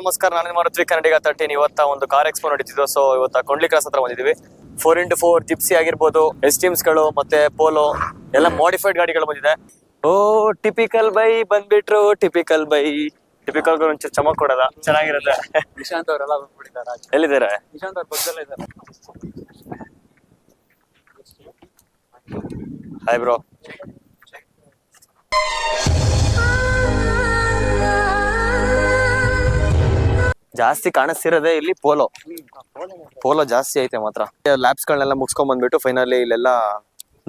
ನಮಸ್ಕಾರ ನಾನು ಋತ್ವಿಕ್ ಕನ್ನಡಿಗ ತರ್ಟೀನ್. ಇವತ್ತ ಒಂದು ಕಾರ್ ಎಕ್ಸ್ಪೋ ನಡೀತಿದ್ವಿ ಸೊ ಇವತ್ತ ಕೊಂಡ್ಲಿ ಕ್ರಾಸ್ ಹತ್ರ ಬಂದಿದ್ವಿ ಫೋರ್ ಇಂಟು ಫೋರ್ ಜಿಪ್ಸಿ ಆಗಿರ್ಬೋದು ಗಳು ಮತ್ತೆ ಪೋಲೋ ಎಲ್ಲ ಮಾಡಿಫೈಡ್ ಗಾಡಿಗಳು ಬಂದಿದೆ. ಓ ಟಿಪಿಕಲ್ ಬೈ ಬಂದ್ಬಿಟ್ರು ಟಿಪಿಕಲ್ ಬೈ. ಟಿಪಿಕಲ್ ಒಂಚೂರು ಚಮಕ್ ಕೊಡಲ್ಲ. ಚೆನ್ನಾಗಿರುತ್ತೆ. ನಿಶಾಂತ್ ಅವರೆಲ್ಲ ಬಂದ್ಬಿಟ್ಟಿದ್ದಾರೆ ಎಲ್ಲಿದ್ದಾರೆ? ನಿಶಾಂತ್ ಅವ್ರ ಪಕ್ಕದಲ್ಲೇ ಇದ್ದಾರೆ. ಹಾಯ್ ಬ್ರೋ ಜಾಸ್ತಿ ಕಾಣಿಸ್ತಿರೋದೇ ಇಲ್ಲಿ ಪೋಲೋ ಪೋಲೋ ಜಾಸ್ತಿ ಐತೆ ಮಾತ್ರ. ಲ್ಯಾಬ್ಸ್ ಗಳನ್ನೆಲ್ಲ ಮುಗಿಸ್ಕೊಂಡ್ ಬಂದ್ಬಿಟ್ಟು ಫೈನಲಿ ಇಲ್ಲೆಲ್ಲ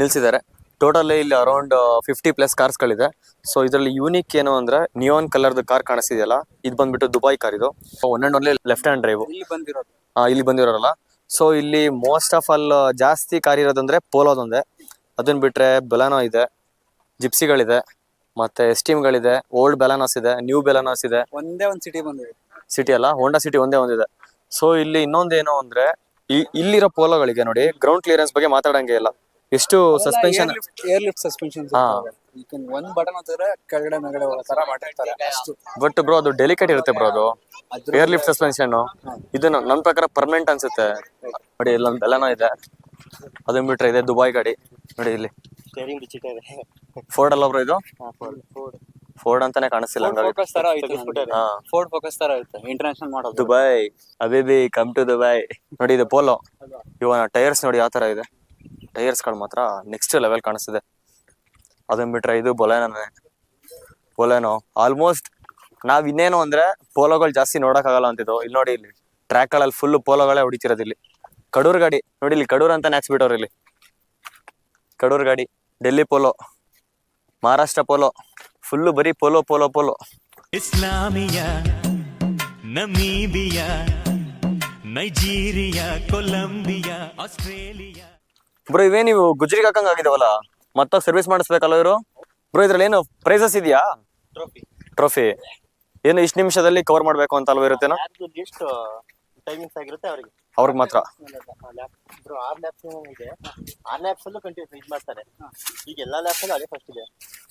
ನಿಲ್ಸಿದ್ದಾರೆ. ಟೋಟಲ್ ಇಲ್ಲಿ ಅರೌಂಡ್ ಫಿಫ್ಟಿ ಪ್ಲಸ್ ಕಾರ್ಸ್ ಗಳಿದೆ. ಸೊ ಇದರಲ್ಲಿ ಯೂನಿಕ್ ಏನು ಅಂದ್ರೆ ನಿಯೋನ್ ಕಲರ್ ಕಾರ್ ಕಾಣಿಸ್ತಿದೆಯಲ್ಲ ಇದು ಬಂದ್ಬಿಟ್ಟು ದುಬೈ ಕಾರ್ ಇದು. One and only left hand drive ಇಲ್ಲಿ ಬಂದಿರೋದು. ಇಲ್ಲಿ ಬಂದಿರೋರಲ್ಲ ಸೊ ಇಲ್ಲಿ ಮೋಸ್ಟ್ ಆಫ್ ಆಲ್ ಜಾಸ್ತಿ ಕಾರ್ ಇರೋದಂದ್ರೆ ಪೋಲೋದೊಂದೆ ಅದನ್ನ ಬಿಟ್ರೆ ಬೆಲಾನೋ ಇದೆ ಜಿಪ್ಸಿಗಳಿದೆ ಮತ್ತೆ ಎಸ್ಟೀಮ್ಗಳಿದೆ ಓಲ್ಡ್ ಬೆಲಾನೋಸ್ ಇದೆ ನ್ಯೂ ಬೆಲಾನೋಸ್ ಇದೆ. ಒಂದೇ ಒಂದ್ ಸಿಟಿ ಬಂದಿದೆ. ಸಿಟಿ ಅಲ್ಲ ಹೋಂಡಾ ಸಿಟಿ ಒಂದೇ ಒಂದಿದೆ. ಸೊ ಇಲ್ಲಿ ಇನ್ನೊಂದೇನು ಅಂದ್ರೆ ಈ- ಇಲ್ಲಿರೋ ಪೋಲೋಗಳಿಗೆ ನೋಡಿ ಗ್ರೌಂಡ್ ಕ್ಲಿಯರೆನ್ಸ್ ಬಗ್ಗೆ ಮಾತಾಡಂಗೆ ಇಲ್ಲ. ಎಷ್ಟು ಸಸ್ಪೆನ್ಷನ್ ಏರ್ ಲಿಫ್ಟ್ ಸಸ್ಪೆನ್ಷನ್ ಹಾ. ಒಂದ್ ಬಟನ್ ಹತ್ತಿದ್ರೆ ಕೆಳಗಡೆ ಮೇಲ್ಗಡೆ ಹೋಗೋ ತರ ಮಾಡಿರ್ತಾರೆ ಅಷ್ಟು. ಬಟ್ ಬ್ರೋ ಅದು ಡೆಲಿಕೇಟ್ ಇರುತ್ತೆ ಬ್ರೋ ಅದು. ಏರ್ ಲಿಫ್ಟ್ ಸಸ್ಪೆನ್ಷನ್ ಇದು ನನ್ ಪ್ರಕಾರ ಪರ್ಮನೆಂಟ್ ಅನ್ಸುತ್ತೆ. ನೋಡಿ ಇಲ್ಲ ಎಲ್ಲನೋ ಇದೆ. ಅದನ್ನ ಬಿಟ್ರೆ ಇದೆ ದುಬೈ ಗಾಡಿ. ನೋಡಿ ಇಲ್ಲಿ. ಸ್ಟೇರಿಂಗ್ ಬಿಚ್ಚಿಟ್ಟೆ ಇದೆ. ಫೋರ್ಡ್ ಅಲ್ಲ ಬ್ರೋ ಇದು? ಫೋರ್ಡ್ ಫೋರ್ಡ್ ಅಂತಾನೆ ಕಾಣಿಸ್ತಿಲ್ಲ ಹಂಗಾಗಿ ಫೋಕಸ್ ತರ ಐತೆ ಫೋರ್ಡ್ ಫೋಕಸ್ ತರ ಐತೆ ಇಂಟರ್ನ್ಯಾಷನಲ್ ಮಾಡೋದು ದುಬೈ ಅಬೇಬಿ ಕಮ್ ಟು ದುಬೈ ನೋಡಿ ಇದು ಪೋಲೋ ಇವನ ಟೈರ್ಸ್ ನೋಡಿ ಯಾವ ತರ ಇದೆ. ಟೈರ್ಸ್ಗಳು ಮಾತ್ರ ನೆಕ್ಸ್ಟ್ ಲೆವೆಲ್ ಕಾಣಿಸ್ತಿದೆ. ಅದನ್ ಬಿಟ್ರೆ ಇದು ಬೊಲೆನೇ ಬೊಲೆನೋ ಆಲ್ಮೋಸ್ಟ್ ನಾವ್ ಇನ್ನೇನು ಅಂದ್ರೆ ಪೋಲೋಗಳು ಜಾಸ್ತಿ ನೋಡಕ್ಕಾಗಲ್ಲ ಅಂತಿದ್ದು ಇಲ್ಲಿ ನೋಡಿ ಇಲ್ಲಿ ಟ್ರ್ಯಾಕ್ಗಳಲ್ಲಿ ಫುಲ್ ಪೋಲೋಗಳೇ ಹೊಡಿತಿರೋದು ಇಲ್ಲಿ. ಕಡೂರ್ ಗಾಡಿ ನೋಡಿ ಇಲ್ಲಿ ಕಡೂರ್ ಅಂತಾನೆ ಹಾಕ್ಸ್ಬಿಟ್ಟವ್ರು ಇಲ್ಲಿ. ಕಡೂರ್ ಗಾಡಿ Delhi Polo Maharashtra Polo full ಬರೀ Polo Polo Polo Islamia Namibia Nigeria Colombia Australia. Bro ಇವೇ ನೀವು ಗುಜ್ರಿಗೆ ಹಾಕಂಗ್ ಆಗಿದಾವಲ್ಲ? ಮತ್ತ ಸರ್ವಿಸ್ ಮಾಡಿಸ್ಬೇಕಲ್ಲ ಇವರು? ಬ್ರೋ ಇದ್ರಲ್ಲಿ ಏನು ಪ್ರೈಸಸ್ ಇದೆಯಾ? ಟ್ರೋಫಿ ಟ್ರೋಫಿ ಏನು ಇಷ್ಟು ನಿಮಿಷದಲ್ಲಿ ಕವರ್ ಮಾಡಬೇಕು ಅಂತ ಅಲ್ವ ಇರುತ್ತೇನೋ? ಎಷ್ಟು ಟೈಮಿಂಗ್ಸ್ ಆಗಿರುತ್ತೆ ಅವರಿಗೆ. ಅವ್ರಿಗೆ ಮಾತ್ರ. ಬ್ರೋ ಆರ್ ಲ್ಯಾಬ್ಸ್ ಇದೆ. ಆರ್ ಲ್ಯಾಬ್ಸ್ ಅಲ್ಲೂ ಕಂಟಿನ್ಯೂ ಇದು ಮಾಡ್ತಾರೆ. ಈಗ ಎಲ್ಲಾ ಲ್ಯಾಬ್ಸ್ ಅಲ್ಲೂ ಅದೇ ಫಸ್ಟ್ ಇದೆ.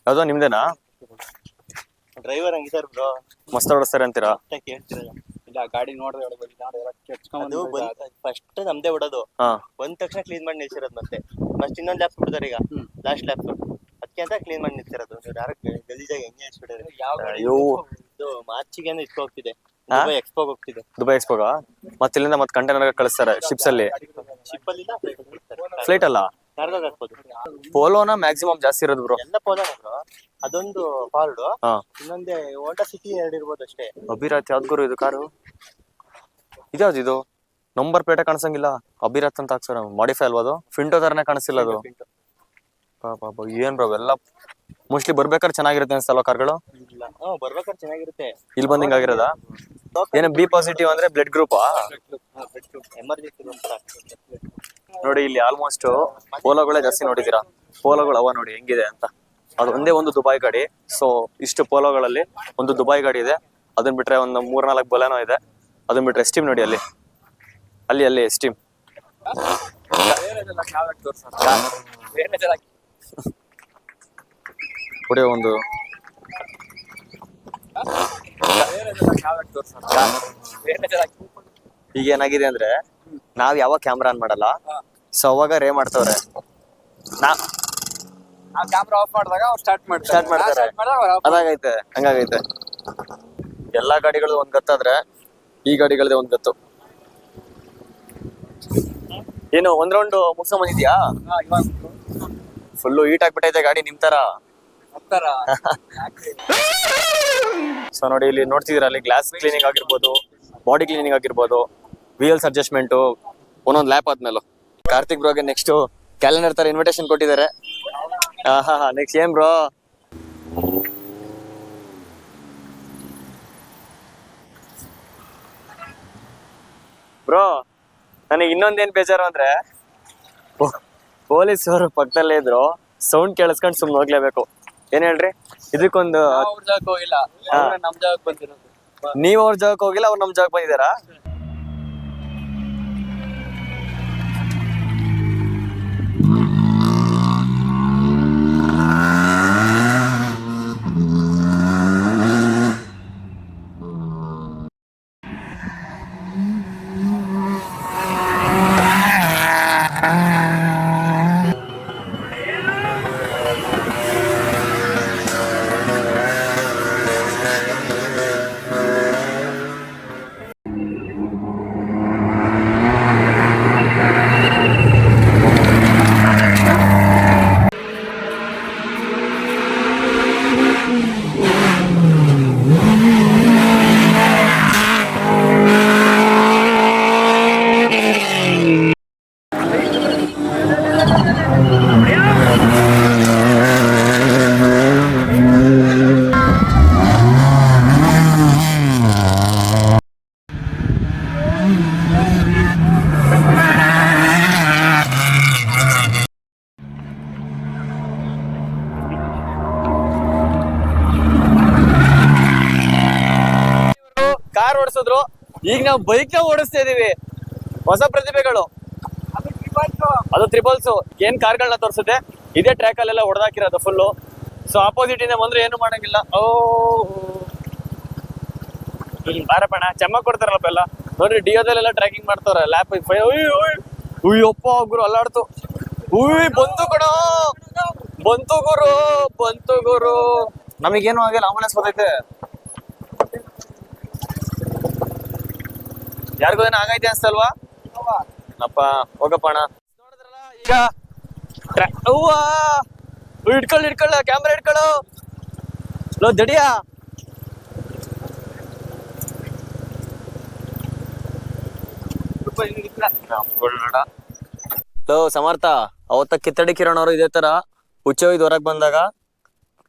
ಯಾವುದೋ ನಿಮ್ದೇನಾ? ಡ್ರೈವರ್ ಹಂಗಿದ್ದಾರೆ ಬ್ರೋ ಮಸ್ತ್ ಓಡಿಸ್ತಾರೆ ಅಂತೀರಾ? ಅಂತ ಕೇಳ್ತಿರಲ್ಲ ಇಲ್ಲ ಗಾಡಿ ನೋಡ್ರಿ ಅದು ಬಂದ್ ಫಸ್ಟ್ ನಮ್ದೇ ಬಿಡೋದು ಹಾ. ಬಂದ ತಕ್ಷಣ ಕ್ಲೀನ್ ಮಾಡಿ ನಿಲ್ಸಿರೋದು ಮತ್ತೆ. ಫಸ್ಟ್ ಇನ್ನೊಂದು ಲ್ಯಾಪ್ ಬಿಡ್ತಾರೆ ಈಗ. ಹ್ಮ್. ಲಾಸ್ಟ್ ಲ್ಯಾಪ್ ಅದಕ್ಕೆ ಅಂತ ಕ್ಲೀನ್ ಮಾಡಿ ನಿಲ್ಸಿರೋದು. ನೀವು ಡೈರೆಕ್ಟ್ ಗಲೀಜಾಗಿ ಹೆಂಗೆ ಗಾಡಿ ಅಯ್ಯೋ ಇದು ಮಾರ್ಚಿಗೆ ಇಟ್ಕೊ ಹೋಗ್ತಿದೆ. ಹಾ? ದುಬೈ ಎಕ್ಸ್ಪೋಗ್ ಹೋಗ್ತಿದೆ. ದುಬೈ ಎಕ್ಸ್ಪೋಗ ಮತ್ತೆ ಇಲ್ಲಿಂದ ಮತ್ತೆ ಕಂಟೈನರ್ ಕಳಿಸ್ತಾರೆ ಶಿಪ್ಸ್ ಅಲ್ಲಿ. ಶಿಪ್ ಅಲ್ಲಿ ಫ್ಲೈಟ್ ಅಲ್ಲ? ಹಾಕ್ಬೋದು. ಪೋಲೋನ ಮ್ಯಾಕ್ಸಿಮಮ್ ಜಾಸ್ತಿ ಇರೋದು ಬ್ರೋ ಎಲ್ಲ ಅದೊಂದು ಫಾರ್ಡ್ ಹಾ. ಇನ್ನೊಂದೇ ಹೋಂಡಾ ಸಿಟಿ ಎರಡು ಇರ್ಬೋದು ಅಷ್ಟೇ. ಅಭಿರಾತ್ ಯಾವ್ದು ಇದು ಕಾರು? ಇದ್ಯಾವ್ದು ಇದು? ನಂಬರ್ ಪ್ಲೇಟೇ ಕಾಣಿಸಂಗಿಲ್ಲ. ಅಭಿರಾತ್ ಅಂತ ಹಾಕ್ಸೋಣ ಮಾಡಿಫೈ ಅಲ್ವಾ ಅದು? ಫಿಂಟೋ ತರನೇ ಕಾಣಿಸಿಲ್ಲ ಅದು. ಪಾಪ ಏನ್ ಬ್ರೋ ಎಲ್ಲ ಮೋಸ್ಟ್ಲಿ ಬರ್ಬೇಕಾದ್ರೆ ಚೆನ್ನಾಗಿರುತ್ತೆ ಅನ್ಸಲ್ವಾ ಕಾರ್ಗಳು? ಇಲ್ಲ. ಹ್ಮ್ ಬರ್ಬೇಕಾದ್ರೆ ಚೆನ್ನಾಗಿರುತ್ತೆ. ಇಲ್ಲಿ ಬಂದಿಂಗ್ ಆಗಿರೋದಾ? ಏನು ಬಿ ಪಾಸಿಟಿವ್ ಅಂದ್ರೆ ಬ್ಲಡ್ ಗ್ರೂಪ್ ಎಮರ್ಜೆನ್ಸಿ ನೋಡಿ ಇಲ್ಲಿ ಆಲ್ಮೋಸ್ಟ್ ಪೋಲೋಗಳೇ ಜಾಸ್ತಿ ನೋಡಿದೀರಾ ಪೋಲೋಗಳು ಅವ ನೋಡಿ ಹೆಂಗಿದೆ ಅಂತ. ಅದು ಒಂದೇ ಒಂದು ದುಬೈ ಗಾಡಿ. ಸೊ ಇಷ್ಟು ಪೋಲೋಗಳಲ್ಲಿ ಒಂದು ದುಬೈ ಗಾಡಿ ಇದೆ. ಅದನ್ನ ಬಿಟ್ರೆ ಒಂದು ಮೂರ್ನಾಲ್ಕು ಬಲೆನೋ ಇದೆ. ಅದನ್ನ ಬಿಟ್ರೆ ಎಸ್ಟೀಮ್ ನೋಡಿ ಅಲ್ಲಿ. ಅಲ್ಲಿ ಅಲ್ಲಿ ಎಸ್ಟೀಮ್ ಕೊಡಿ ಒಂದು. ಈಗ ಏನಾಗಿದೆ ಅಂದ್ರೆ, ನಾವ್ ಯಾವ ಕ್ಯಾಮ್ರಾ ಆನ್ ಮಾಡಲ್ಲ? ಸೊ ಅವಾಗ ರೇ ಮಾಡ್ತವ್ರೆ. ನಾ ನಾವು ಕ್ಯಾಮ್ರಾ ಆಫ್ ಮಾಡಿದಾಗ ಅವ್ರು ಸ್ಟಾರ್ಟ್ ಮಾಡ್ತಾರೆ. ಸ್ಟಾರ್ಟ್ ಮಾಡ್ತಾರೆ. ಅದಾಗೈತೆ ಹಂಗಾಗೈತೆ. ಎಲ್ಲಾ ಗಾಡಿಗಳು ಒಂದ್ ಗತ್ತಾದ್ರೆ ಈ ಗಾಡಿಗಳದೇ ಒಂದ್ ಗತ್ತು. ಏನು ಒಂದ್ ರೌಂಡ್ ಮುಗಿಸ ಬಂದಿದ್ಯಾ? ಫುಲ್ಲು ಹೀಟ್ ಆಗ್ಬಿಟ್ಟೈತೆ ಗಾಡಿ ನಿಮ್ ತರ. ಸೊ ನೋಡಿ ಇಲ್ಲಿ ನೋಡ್ತಿದೀರ ಅಲ್ಲಿ ಗ್ಲಾಸ್ ಕ್ಲೀನಿಂಗ್ ಆಗಿರ್ಬೋದು ಬಾಡಿ ಕ್ಲೀನಿಂಗ್ ಆಗಿರ್ಬೋದು ವೀಲ್ಸ್ ಅಡ್ಜಸ್ಟ್ಮೆಂಟ್ ಒಂದೊಂದು ಲ್ಯಾಪ್ ಆದ್ಮೇಲೆ. ಕಾರ್ತಿಕ್ ಬ್ರೋಗೆ ನೆಕ್ಸ್ಟ್ ಕ್ಯಾಲೆಂಡರ್ ತರ ಇನ್ವಿಟೇಷನ್ ಕೊಟ್ಟಿದ್ದಾರೆ. ಹಾ ನೆಕ್ಸ್ಟ್ ಏನ್ ಬ್ರೋ ಬ್ರೋ ನನಗೆ ಇನ್ನೊಂದೇನ್ ಬೇಜಾರು ಅಂದ್ರೆ ಪೊಲೀಸ್ ಅವರು ಪಕ್ಕದಲ್ಲೇ ಇದ್ರು ಸೌಂಡ್ ಕೇಳಿಸ್ಕೊಂಡು ಸುಮ್ನೆ ಹೋಗ್ಲೇಬೇಕು. ಏನ್ ಹೇಳ್ರಿ? ಇದಕ್ಕೊಂದು ನಮ್ ಜಾಗಕ್ಕೆ ಬಂದಿರೋದು. ನೀವ್ ಅವ್ರ ಜಾಗಕ್ಕೆ ಹೋಗಿಲ್ಲ ಅವ್ರು ನಮ್ ಜಾಗಕ್ಕೆ ಬಂದಿದಾರಾ ಕಾರ್ ಓಡಿಸಿದ್ರು. ಈಗ ನಾವು ಬೈಕ್ ಓಡಿಸ್ತಾ ಇದೀವಿ. ಹೊಸ ಪ್ರತಿಭೆಗಳು. ಅದು ತ್ರಿಬಲ್ಸ್ ಏನ್ ಕಾರ್ಗಳನ್ನ ತೋರಿಸುತ್ತೆ? ಇದೇ ಟ್ರ್ಯಾಕ್ ಅಲ್ಲೆಲ್ಲ ಹೊಡೆದಾಕಿರೋದು ಫುಲ್ಲು ಸೊ ಆಪೋಸಿಟ್ ಇಂದ ಬಂದ್ರೆ ಏನು ಮಾಡಂಗಿಲ್ಲ. ಓ ಬಾರಪ್ಪಣ ಚೆಮ್ಮ ಕೊಡ್ತಾರಲ್ಲಪ್ಪ ಎಲ್ಲ. ನೋಡ್ರಿ, ಡಿಯೋದಲ್ಲೆಲ್ಲ ಟ್ರ್ಯಾಕಿಂಗ್ ಮಾಡ್ತಾರೆ ಲ್ಯಾಪ್ ಉಯ್ಯಪ್ಪ, ಗುರು ಅಲ್ಲಾಡ್ತು. ಉಯ್, ಬಂತು ಕಣ ಬಂತು ಗುರು ಬಂತು ಗುರು. ನಮಗೇನು ಆಗಿಲ್ಲ ಆಂಬುಲೆನ್ಸ್ ಬರ್ತೈತೆ ಯಾರಿಗೂ ಏನೋ ಆಗೈತೆ ಅನ್ಸ್ತಲ್ವಾ? ಅಪ್ಪ ಹೋಗಪ್ಪ ಅಣ್ಣ ನೋಡಿದ್ರಲ್ಲ ಈಗ ಇಟ್ಕೊಳ್ಳಿ ಇಟ್ಕೊಳ್ಳ ಕ್ಯಾಮ್ರಾ ಹಿಡ್ಕೊಳ್ಳೋ ಲೋ, ದಡಿಯಾ. ಹಲೋ ಸಮರ್ಥ, ಅವತ್ತ ಕಿತ್ತಡಿ ಕಿರಣ್ ಅವರು ಇದೇ ತರ ಹುಚ್ಚ ಹೋಯ್ದು ಹೊರಗೆ ಬಂದಾಗ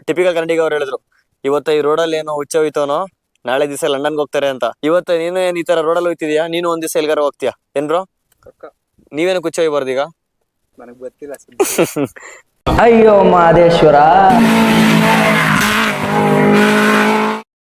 ಟಿಪಿಕಲ್ ಕನ್ನಡಿಗ ಅವ್ರು ಹೇಳಿದ್ರು, ಇವತ್ತ ಈ ರೋಡಲ್ಲಿ ಏನೋ ಹುಚ್ಚ ಹೋಯ್ತವನೋ ನಾಳೆ ದಿವಸ ಲಂಡನ್ಗೆ ಹೋಗ್ತಾರೆ ಅಂತ. ಇವತ್ತ ನೀನು ಏನ್ ಈ ತರ ರೋಡಲ್ಲಿ ಹೋಯ್ತಿದ್ಯಾ ನೀನು ಒಂದ್ ದಿವಸ ಎಲ್ಗಾರ ಹೋಗ್ತೀಯಾ? ಏನ್ ಬ್ರೋ ನೀವೇನು ಹುಚ್ಚ ಹೋಗ್ಬಾರ್ದು ಈಗ ನನಗೆ ಗೊತ್ತಿಲ್ಲ ಅಯ್ಯೋ ಮಾದೇಶ್ವರ